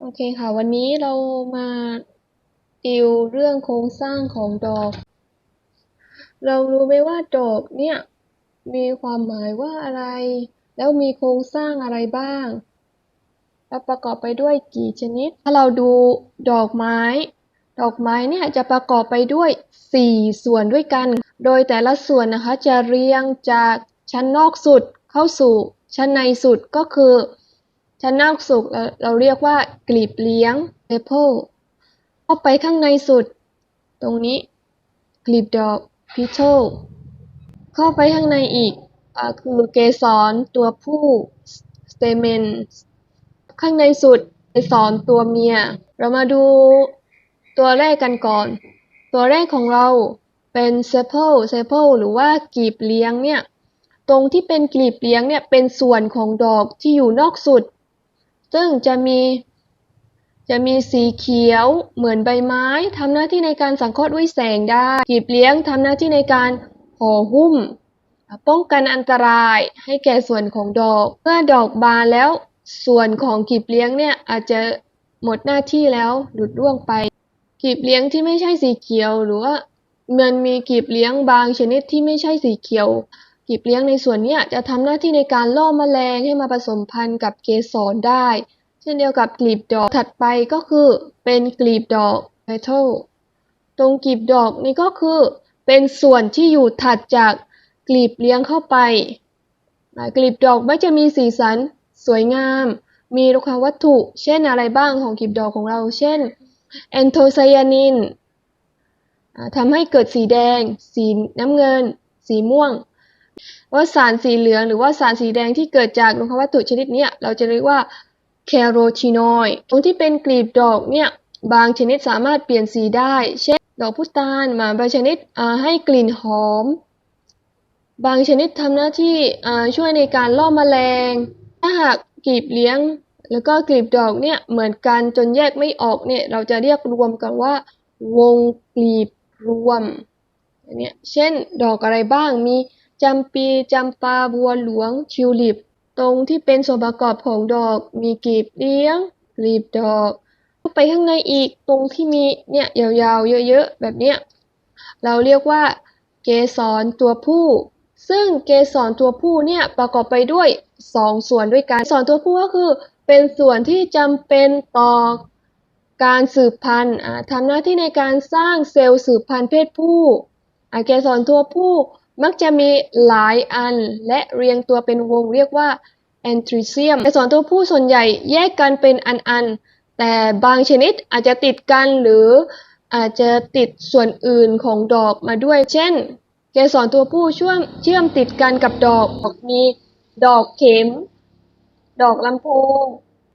โอเคค่ะ วันนี้เรามาติวเรื่องโครงสร้างของดอก เรารู้ไหมว่าดอกเนี่ยมีความหมายว่าอะไร แล้วมีโครงสร้างอะไรบ้าง และประกอบไปด้วยกี่ชนิด ถ้าเราดูดอกไม้ ดอกไม้เนี่ยจะประกอบไปด้วย 4 ส่วนด้วยกัน โดยแต่ละส่วนนะคะจะเรียงจากชั้นนอกสุดเข้าสู่ชั้นในสุดก็คือ ชั้นนอกสุดเราเราเรียกว่ากลีบเลี้ยง petal เข้าไปข้างในสุด ตรงนี้ กลีบดอก petal เข้าไปข้างในอีกอคือเกสรตัวผู้ stamen ข้างในสุดเกสรตัวเมีย เรามาดูตัวแรกกันก่อน ตัวแรกของเราเป็น sepal sepal หรือว่ากลีบเลี้ยงเนี่ยตรงที่เป็นกลีบเลี้ยงเนี่ยเป็นส่วนของดอกที่อยู่นอกสุด ซึ่งจะมีจะมีสีเขียวเหมือนใบไม้ทำหน้าที่ในการสังเคราะห์ด้วยแสงได้กีบเลี้ยงทำหน้าที่ในการห่อหุ้ม ป้องกันอันตรายให้แก่ส่วนของดอก เมื่อดอกบานแล้วส่วนของกีบเลี้ยงเนี่ยอาจจะหมดหน้าที่แล้วหลุดร่วงไป กีบเลี้ยงที่ไม่ใช่สีเขียวหรือว่ามันมีกีบเลี้ยงบางชนิดที่ไม่ใช่สีเขียว กลีบเลี้ยงในส่วนนี้จะทำหน้าที่ในการล่อแมลงให้มาผสมพันธุ์กับเกสรได้ เช่นเดียวกับกลีบดอกถัดไปก็คือเป็นกลีบดอก petal ตรงกลีบดอกนี่ก็คือ เป็นส่วนที่อยู่ถัดจากกลีบเลี้ยงเข้าไป กลีบดอกไม่จะมีสีสันสวยงาม มีลูกค้าวัตถุ เช่นอะไรบ้างของกลีบดอกของเรา เช่น anthocyanin อ่าทำให้เกิดสีแดง สีน้ำเงิน สีม่วง ว่าสารสีเหลืองหรือว่าสารสีแดงที่เกิดจากโลหะวัตถุชนิดนี้เราจะเรียกว่าแคโรทีนอยด์ตรงที่เป็นกลีบดอกเนี่ยบางชนิดสามารถเปลี่ยนสีได้ เช่น ดอกพุตานหมาบางชนิดให้กลิ่นหอม บางชนิดทำหน้าที่ช่วยในการล่อแมลง ถ้าหากกลีบเลี้ยง แล้วก็กลีบดอกเนี่ยเหมือนกันจนแยกไม่ออกเนี่ยเราจะเรียกรวมกันว่า วงกลีบรวมเนี้ยเช่นดอกอะไรบ้างมี จำปีจำปาบัวหลวง ทิวลิป ตรงที่เป็นส่วนประกอบของดอก มีกลีบเลี้ยงกลีบดอกไปข้างในอีกตรงที่มีเนี่ยยาวๆ เยอะๆ แบบเนี้ยเราเรียกว่า เกสรตัวผู้ ซึ่งเกสรตัวผู้เนี่ยประกอบไปด้วยสองส่วนด้วยกันเกสรตัวผู้ก็คือ เป็นส่วนที่จำเป็นต่อการสืบพันธุ์อ่าทำหน้าที่ในการสร้างเซลล์สืบพันธุ์เพศผู้เกสรตัวผู้ มักจะมีหลายอันและเรียงตัวเป็นวงเรียกว่าแอนทริเซียมเกสรตัวผู้ส่วนใหญ่แยกกันเป็นอันๆ แต่บางชนิดอาจจะติดกันหรืออาจจะติดส่วนอื่นของดอกมาด้วย เช่น เกสรตัวผู้ช่วงเชื่อมติดกันกับดอกมีดอกเข็ม ดอกลำโพง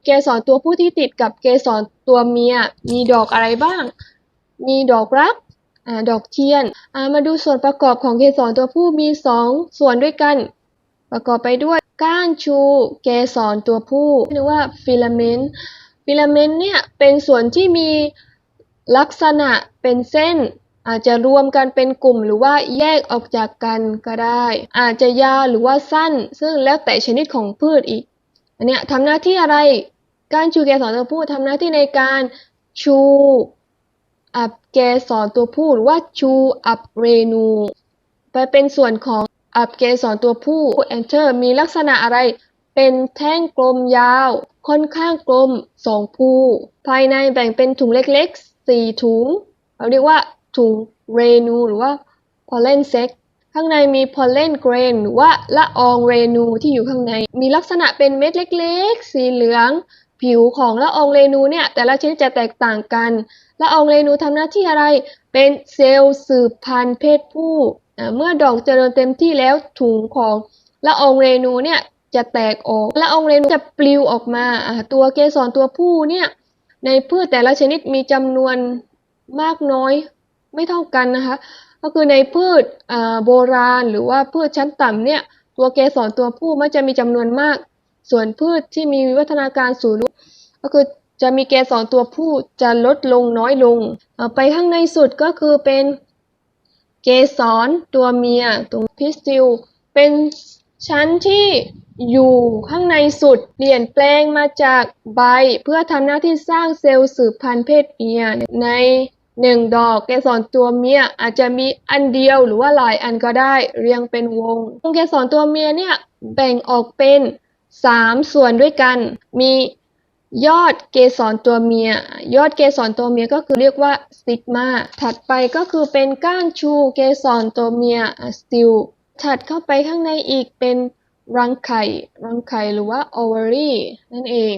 เกสรตัวผู้ที่ติดกับเกสรตัวเมียมีดอกอะไรบ้าง มีดอกรัก อดอกเทียนมาดูส่วนประกอบของเกสรตัวผู้มีสองส่วนด้วยกัน ประกอบไปด้วยก้านชู เกสรตัวผู้เรียกว่าฟิลาเมนต์ฟิลาเมนต์เนี่ยเป็นส่วนที่มีลักษณะเป็นเส้น อาจจะรวมกันเป็นกลุ่มหรือว่าแยกออกจากกันก็ได้ อาจจะยาวหรือว่าสั้น ซึ่งแล้วแต่ชนิดของพืชอีกอันเนี้ยทำหน้าที่อะไรก้านชูเกสรตัวผู้ทำหน้าที่ในการชู อับเกสรตัวผู้หรือว่าชูอับเรนูไปเป็นส่วนของอับเกสรตัวผู้ enter มีลักษณะอะไร เป็นแท่งกลมยาว ค่อนข้างกลมสองภูภายในแบ่งเป็นถุงเล็กๆสี่ถุง เราเรียกว่าถุงเรนูหรือว่า pollen sac ข้างในมี pollen grain หรือว่าละอองเรนูที่อยู่ข้างใน มีลักษณะเป็นเม็ดเล็กๆ สีเหลือง ผิวของละอองเรนูเนี่ยแต่ละชนิดจะแตกต่างกัน ละอองเรนูทำหน้าที่อะไร เป็นเซลล์สืบพันธุ์เพศผู้เมื่อดอกเจริญเต็มที่แล้วถุงของละอองเรนูเนี่ยจะแตกออกละอองเรนูจะปลิวออกมาตัวเกสรตัวผู้เนี่ยในพืชแต่ละชนิดมีจำนวนมากน้อยไม่เท่ากันนะคะ ก็คือในพืชโบราณหรือว่าพืชชั้นต่ำเนี่ยตัวเกสรตัวผู้มักจะมีจำนวนมาก ส่วนพืชที่มีวิวัฒนาการสูงก็คือจะมีเกสรตัวผู้จะลดลงน้อยลง ไปข้างในสุดก็คือเป็นเกสรตัวเมียตรงพิสติลเป็นชั้นที่อยู่ข้างในสุดเปลี่ยนแปลงมาจากใบ เพื่อทำหน้าที่สร้างเซลล์สืบพันธุ์เพศเมียในหนึ่งดอกเกสรตัวเมียอาจจะมีอันเดียวหรือว่าหลายอันก็ได้เรียงเป็นวงเกสรตัวเมียเนี่ยแบ่งออกเป็น สามส่วนด้วยกัน มียอดเกสรตัวเมีย ยอดเกสรตัวเมียก็คือเรียกว่าสติกมาถัดไปก็คือเป็นก้านชูเกสรตัวเมียสติลถัดเข้าไปข้างในอีกเป็นรังไข่รังไข่หรือว่า ovary นั่นเอง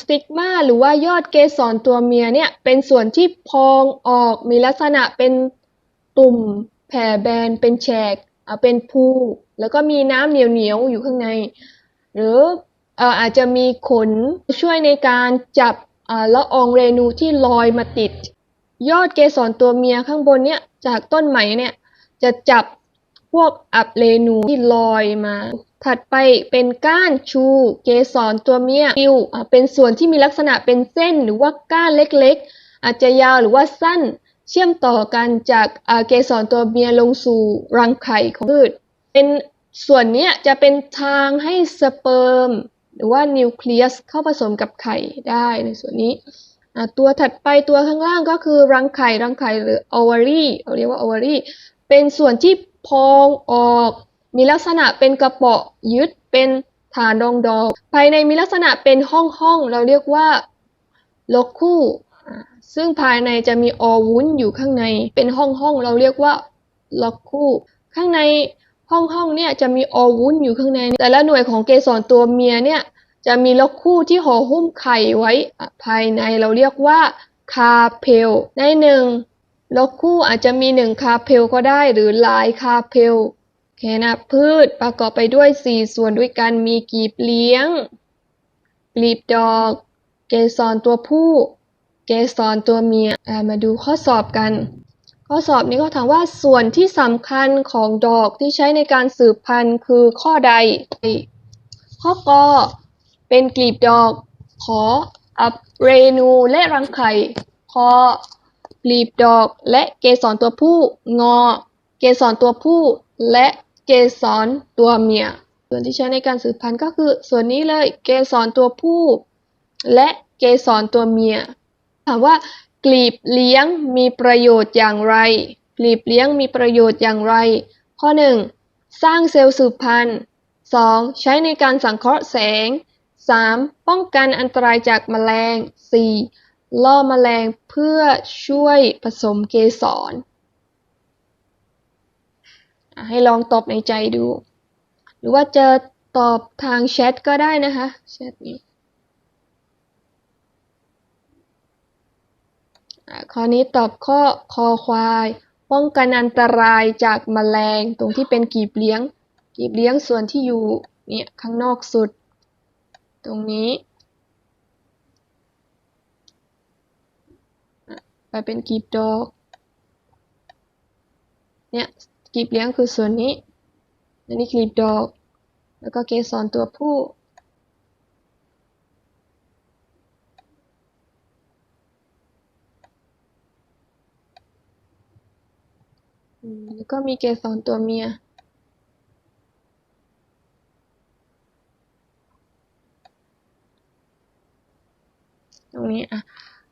สติกมาหรือว่ายอดเกสรตัวเมียเนี่ยเป็นส่วนที่พองออกมีลักษณะเป็นตุ่มแผ่แบนเป็นแฉก เป็นภูแล้วก็มีน้ำเหนียวๆอยู่ข้างใน หรืออาจจะมีขนช่วยในการจับละอองเรนูที่ลอยมาติด ยอดเกสรตัวเมียข้างบนเนี่ยจากต้นไหมเนี่ยจะจับพวกอับเรนูที่ลอยมา ถัดไปเป็นก้านชู เกสรตัวเมียติวอ่เป็นส่วนที่มีลักษณะเป็นเส้นหรือว่าก้านเล็กๆ อาจจะยาวหรือว่าสั้น เชื่อมต่อกันจากเกสรตัวเมียลงสู่รังไข่ของพืช เป็นส่วนนี้จะเป็นทางให้สเปิร์มหรือว่านิวเคลียสเข้าผสมกับไข่ได้ในส่วนนี้ ตัวถัดไปตัวข้างล่างก็คือรังไข่รังไข่หรือ ovary เราเรียกว่า ovary เป็นส่วนที่พองออก มีลักษณะเป็นกระเปาะยึดเป็นฐานรองดอก ภายในมีลักษณะเป็นห้องห้องๆเราเรียกว่าโลคูอ่า ซึ่งภายในจะมีอวุ้นอยู่ข้างใน เป็นห้องห้องเราเรียกว่าโลคูข้างในห้องห้องเนี่ยจะมีอวุ้นอยู่ข้างใน แต่ละหน่วยของเกสรตัวเมียเนี่ยจะมีโลคูที่ห่อหุ้มไข่ไว้ภายในเราเรียกว่าคาเพล ในหนึ่งล็อกคู่อาจจะมีหนึ่งคาเพลก็ได้หรือหลายคาเพลแคนะพืชประกอบไปด้วย4ส่วนด้วยกันมีกีบเลี้ยง กลีบดอก เกสรตัวผู้ เกสรตัวเมียมาดูข้อสอบกัน ข้อสอบนี้ก็ถามว่าส่วนที่สำคัญของดอกที่ใช้ในการสืบพันธุ์คือข้อใด ข้อกอเป็นกลีบดอก ขออับเรนูและรังไข่คอกลีบดอกและเกสรตัวผู้ งอ เกสรตัวผู้ และเกสรตัวเมีย ส่วนที่ใช้ในการสืบพันธุ์ก็คือส่วนนี้เลย เกสรตัวผู้ และเกสรตัวเมีย ถามว่ากลีบเลี้ยงมีประโยชน์อย่างไร กลีบเลี้ยงมีประโยชน์อย่างไร ข้อ 1. สร้างเซลล์สืบพันธุ์ 2. ใช้ในการสังเคราะห์แสง 3. ป้องกันอันตรายจากแมลง 4. ล่อแมลงเพื่อช่วยผสมเกสร ให้ลองตอบในใจดู หรือว่าจะตอบทางแชทก็ได้นะคะแชทนี้อะ ข้อนี้ตอบข้อคอควาย ป้องกันอันตรายจากแมลงตรงที่เป็นกีบเลี้ยง กีบเลี้ยงส่วนที่อยู่เนี่ยข้างนอกสุด ตรงนี้ไปเป็นกีบดอก เนี่ยกีบเลี้ยงคือส่วนนี้ อันนี้กีบดอก แล้วก็เกสรตัวผู้ อืมแล้ว ก็มีเกสรตัวเมียตรงนี้อะ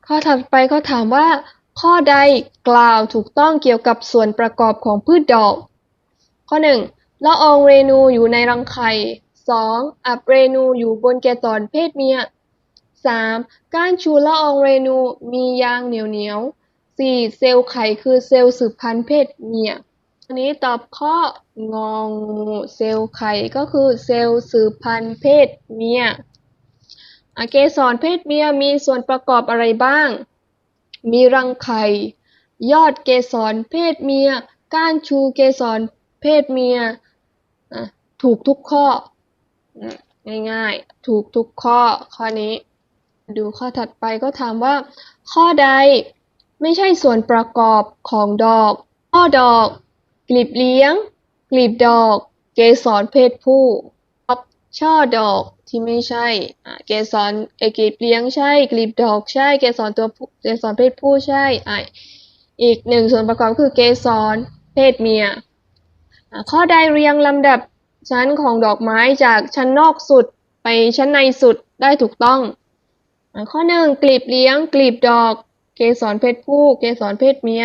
ข้อถัดไปเขาถามว่า ข้อใดกล่าวถูกต้องเกี่ยวกับส่วนประกอบของพืชดอก ข้อ 1. ละอองเรนูอยู่ในรังไข่ 2. อับเรนูอยู่บนเกสรเพศเมีย 3. ก้านชูละอองเรนูมียางเหนียวเหนียว 4. เซลล์ไข่คือเซลล์สืบพันธุ์เพศเมีย อันนี้ตอบข้ององูเซลล์ไข่ก็คือเซลล์สืบพันธุ์เพศเมียอเกสรเพศเมียมีส่วนประกอบอะไรบ้าง มีรังไข่ ยอดเกสรเพศเมีย ก้านชูเกสรเพศเมีย ถูกทุกข้อ ง่ายๆ ถูกทุกข้อ ข้อนี้ ดูข้อถัดไปก็ถามว่า ข้อใดไม่ใช่ส่วนประกอบของดอก ข้อดอก กลีบเลี้ยง กลีบดอก เกสรเพศผู้ช่อดอกที่ไม่ใช่อะเกสรเอกลีบเลี้ยงใช่ กลีบดอกใช่ เกสรตัวเกสรเพศผู้ใช่อะอีกหนึ่งส่วนประกอบคือเกสรเพศเมีย ข้อใดเรียงลำดับชั้นของดอกไม้จากชั้นนอกสุดไปชั้นในสุดได้ถูกต้อง ข้อหนึ่งกลีบเลี้ยง กลีบดอก เกสรเพศผู้ เกสรเพศเมีย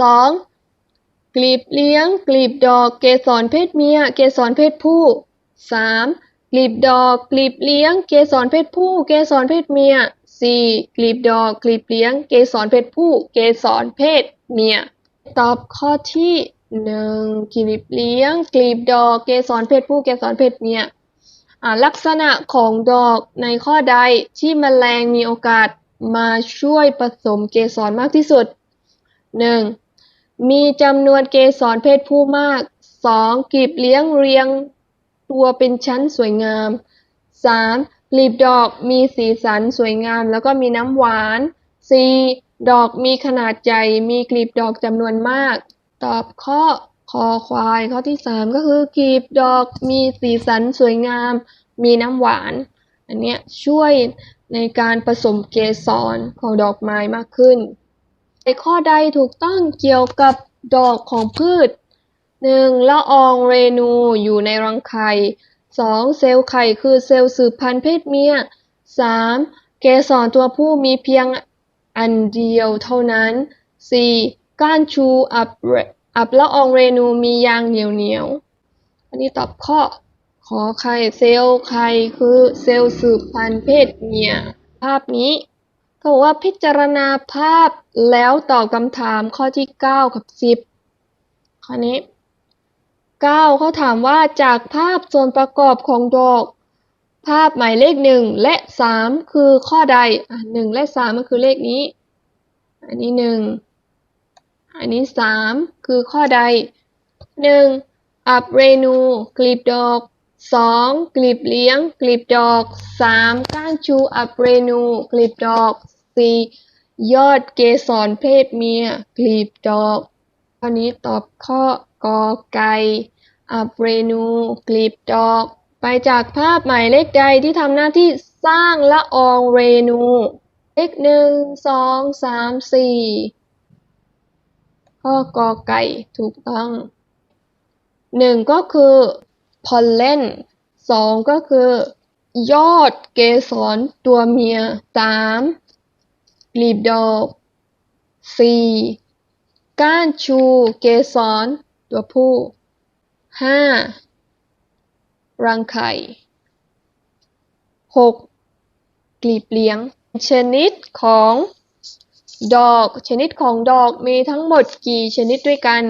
สอง กลีบเลี้ยง กลีบดอก เกสรเพศเมีย เกสรเพศผู้สามกลีบดอก กลีบเลี้ยง เกสรเพศผู้ เกสรเพศเมียสี่กลีบดอก กลีบเลี้ยง เกสรเพศผู้ เกสรเพศเมีย ตอบข้อที่หนึ่งกลีบเลี้ยง กลีบดอก เกสรเพศผู้ เกสรเพศเมียลักษณะของดอกในข้อใดที่แมลงมีโอกาสมาช่วยผสมเกสรมากที่สุดหนึ่ง มีจำนวนเกสรเพศผู้มากสองกลีบเลี้ยงเรียงตัวเป็นชั้นสวยงามสามกลีบดอกมีสีสันสวยงาม แล้วก็มีน้ำหวานสี่ดอกมีขนาดใหญ่ มีกลีบดอกจำนวนมาก ตอบข้อคอควายข้อที่สามก็คือกลีบดอกมีสีสันสวยงาม มีน้ำหวาน อันเนี้ยช่วยในการผสมเกสรของดอกไม้มากขึ้น ข้อใดถูกต้องเกี่ยวกับดอกของพืช 1. ละอองเรนูอยู่ในรังไข่ 2. เซลล์ไข่คือเซลล์สืบพันธุ์เพศเมีย 3. เกสรตัวผู้มีเพียงอันเดียวเท่านั้น 4. ก้านชูอับอับละอองเรนูมียางเหนียวเหนียว อันนี้ตอบข้อขอไข่เซลล์ไข่คือเซลล์สืบพันธุ์เพศเมีย ภาพนี้ เขาบอกว่าพิจารณาภาพแล้วตอบคำถามข้อที่ 9 กับ 10 ข้อนี้ 9 เขาถามว่าจากภาพส่วนประกอบของดอก ภาพหมายเลข 1 และ 3 คือข้อใดอะ1และ 3 ก็คือเลขนี้ อันนี้ 1 อันนี้ 3 คือข้อใด 1. อับเรนูกลีบดอก 2. กลีบเลี้ยง กลีบดอก 3. ก้านชูอับเรนู กลีบดอก 4. ยอดเกสรเพศเมีย กลีบดอกข้อนี้ตอบข้อกอไก่อับเรนู กลีบดอก ไปจากภาพหมายเลขใดที่ทำหน้าที่สร้างละอองเรนู เลขหนึ่งสองสามสี่ข้อกอไก่ถูกต้องหนึ่งก็คือ พอลเลนสองก็คือ ยอดเกสรตัวเมียสามกลีบดอกสี่ก้านชูเกสรตัวผู้ห้ารังไข่หกกลีบเลี้ยง ชนิดของดอก ชนิดของดอกมีทั้งหมดกี่ชนิดด้วยกัน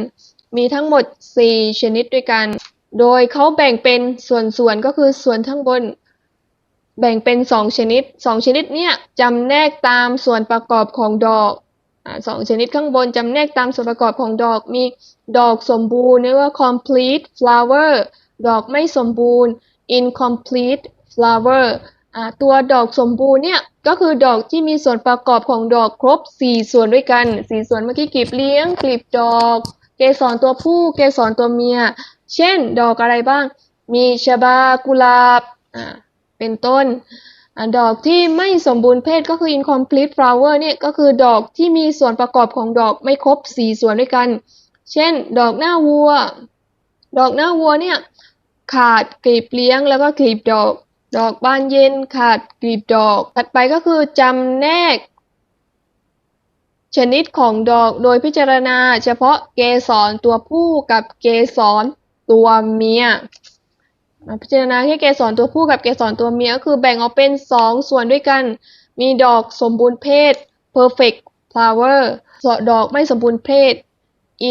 มีทั้งหมด 4 ชนิดด้วยกัน โดยเขาแบ่งเป็นส่วนๆ ก็คือส่วนข้างบน แบ่งเป็น2ชนิด2ชนิดเนี่ยจำแนกตามส่วนประกอบของดอกสองชนิดข้างบนจำแนกตามส่วนประกอบของดอกมีดอกสมบูรณ์เรียกว่า complete flower ดอกไม่สมบูรณ์ incomplete flower ตัวดอกสมบูรณ์เนี่ยก็คือดอกที่มีส่วนประกอบของดอกครบ 4 ส่วนด้วยกัน 4 ส่วนเมื่อกี้กลีบเลี้ยงกลีบดอก เกสรตัวผู้เกสรตัวเมีย เช่น ดอกอะไรบ้าง มีชบากุหลาบอ่าเป็นต้นดอกที่ไม่สมบูรณ์เพศก็คือ incomplete flower เนี่ยก็คือดอกที่มีส่วนประกอบของดอกไม่ครบ 4 ส่วนด้วยกัน เช่น ดอกหน้าวัว ดอกหน้าวัวเนี่ยขาดกลีบเลี้ยงแล้วก็กลีบดอก ดอกบานเย็นขาดกลีบดอก ถัดไปก็คือจำแนก ชนิดของดอกโดยพิจารณา เฉพาะเกสรตัวผู้กับเกสร ตัวเมียมาพิจารณาแค่เกสรตัวผู้กับเกสรตัวเมียก็คือแบ่งออกเป็น 2 ส่วนด้วยกัน มีดอกสมบูรณ์เพศ perfect flower ส่วนดอกไม่สมบูรณ์เพศ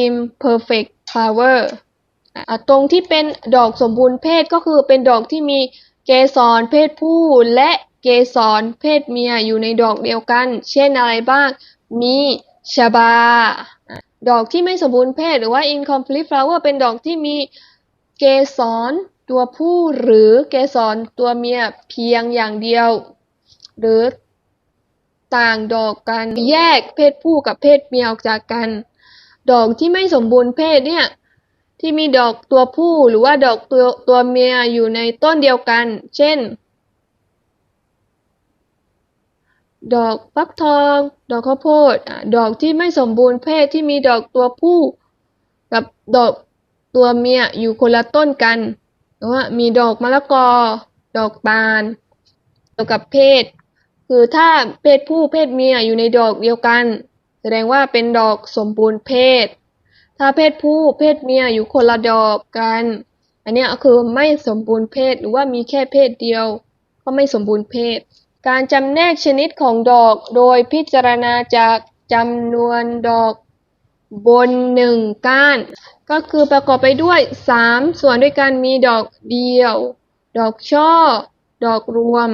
imperfect flower ตรงที่เป็นดอกสมบูรณ์เพศก็คือเป็นดอกที่มีเกสรเพศผู้และเกสรเพศเมียอยู่ในดอกเดียวกัน เช่นอะไรบ้าง มีชบา ดอกที่ไม่สมบูรณ์เพศหรือว่า incomplete flower เป็นดอกที่มีเกสรตัวผู้หรือเกสรตัวเมียเพียงอย่างเดียว หรือต่างดอกกันแยกเพศผู้กับเพศเมียออกจากกัน ดอกที่ไม่สมบูรณ์เพศเนี่ยที่มีดอกตัวผู้หรือว่าดอกตัวตัวเมียอยู่ในต้นเดียวกัน เช่น ดอกฟักทอง ดอกข้าวโพดอดอกที่ไม่สมบูรณ์เพศที่มีดอกตัวผู้ กับดอกตัวเมียอยู่คนละต้นกันแล้วว่ามีดอกมะละกอ ดอกบานเกี่ยวกับเพศ คือถ้าเพศผู้เพศเมียอยู่ในดอกเดียวกัน แสดงว่าเป็นดอกสมบูรณ์เพศ ถ้าเพศผู้เพศเมียอยู่คนละดอกกัน อันนี้ก็คือไม่สมบูรณ์เพศหรือว่ามีแค่เพศเดียว ก็ไม่สมบูรณ์เพศ การจำแนกชนิดของดอกโดยพิจารณาจากจำนวนดอกบนหนึ่งก้าน ก็คือประกอบไปด้วย 3 ส่วนด้วยกันมีดอกเดียว ดอกช่อ ดอกรวม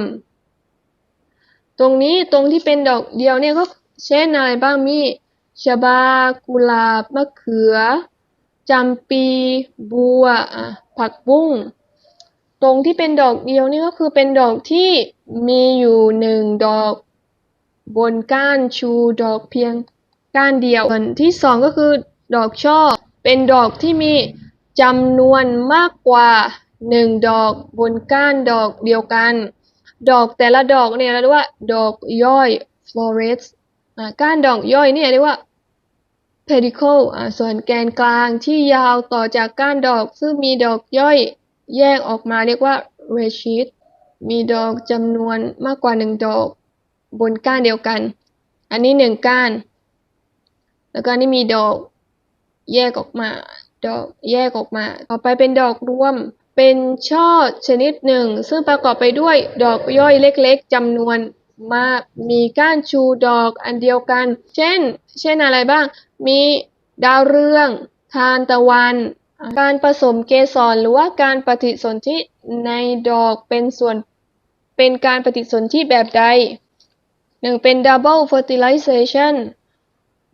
ตรงนี้ตรงที่เป็นดอกเดียวเนี่ยก็เช่นอะไรบ้างมีชบา กุหลาบมะเขือจำปี บัวผักบุ้ง ตรงที่เป็นดอกเดียวนี่ก็คือเป็นดอกที่มีอยู่หนึ่งดอกบนก้านชูดอกเพียงก้านเดียวส่วนที่สองก็คือดอกช่อ เป็นดอกที่มีจำนวนมากกว่าหนึ่งดอกบนก้านดอกเดียวกัน ดอกแต่ละดอกเนี่ยเราเรียกว่า ดอกย่อย florets ก้านดอกย่อยเนี่ยเรียกว่า pedicle ส่วนแกนกลางที่ยาวต่อจากก้านดอกซึ่งมีดอกย่อย แยกออกมาเรียกว่า rachis มีดอกจำนวนมากกว่าหนึ่งดอก บนก้านเดียวกัน อันนี้หนึ่งก้าน แล้วก็นี่มีดอกแยกออกมา ดอกแยกออกมา ต่อไปเป็นดอกรวม เป็นช่อชนิดหนึ่ง ซึ่งประกอบไปด้วยดอกย่อยเล็กๆจำนวนมากมีก้านชูดอกอันเดียวกัน เช่น เช่นอะไรบ้าง มีดาวเรือง ทานตะวัน การผสมเกสรหรือว่าการปฏิสนธิในดอกเป็นส่วนเป็นการปฏิสนธิแบบใดหนึ่งเป็น double fertilization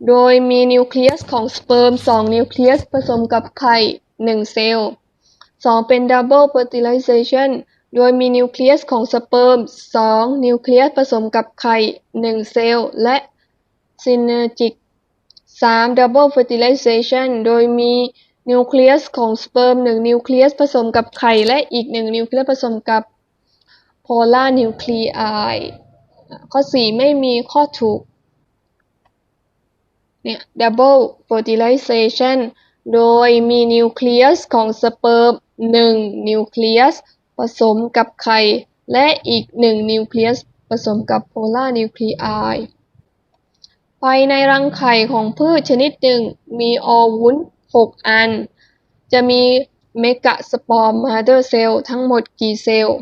โดยมีนิวเคลียสของสเปิร์ม 2 นิวเคลียสผสมกับไข่ 1 เซลล์ 2 เป็น double fertilization โดยมีนิวเคลียสของสเปิร์ม 2 นิวเคลียสผสมกับไข่ 1 เซลล์ และ synergic 3 double fertilization โดยมี นิวเคลียสของสเปิร์ม1นิวเคลียสผสมกับไข่และอีก1นิวเคลียสผสมกับ polar nuclei ข้อ 4 ไม่มีข้อถูกเนี่ย double fertilization โดยมีนิวเคลียสของสเปิร์ม1นิวเคลียสผสมกับไข่และอีก 1 นิวเคลียสผสมกับ polar nuclei ภายในรังไข่ของพืชชนิดหนึ่งมีอวุ้น 6 อัน จะมีเมกะสปอร์มาเดอร์เซลล์ทั้งหมดกี่เซลล์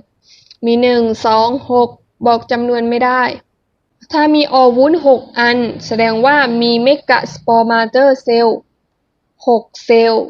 มี 1 2 6 บอกจำนวนไม่ได้ ถ้ามีอวุ้น 6 อัน แสดงว่ามีเมกะสปอร์มาเตอร์เซลล์6เซลล์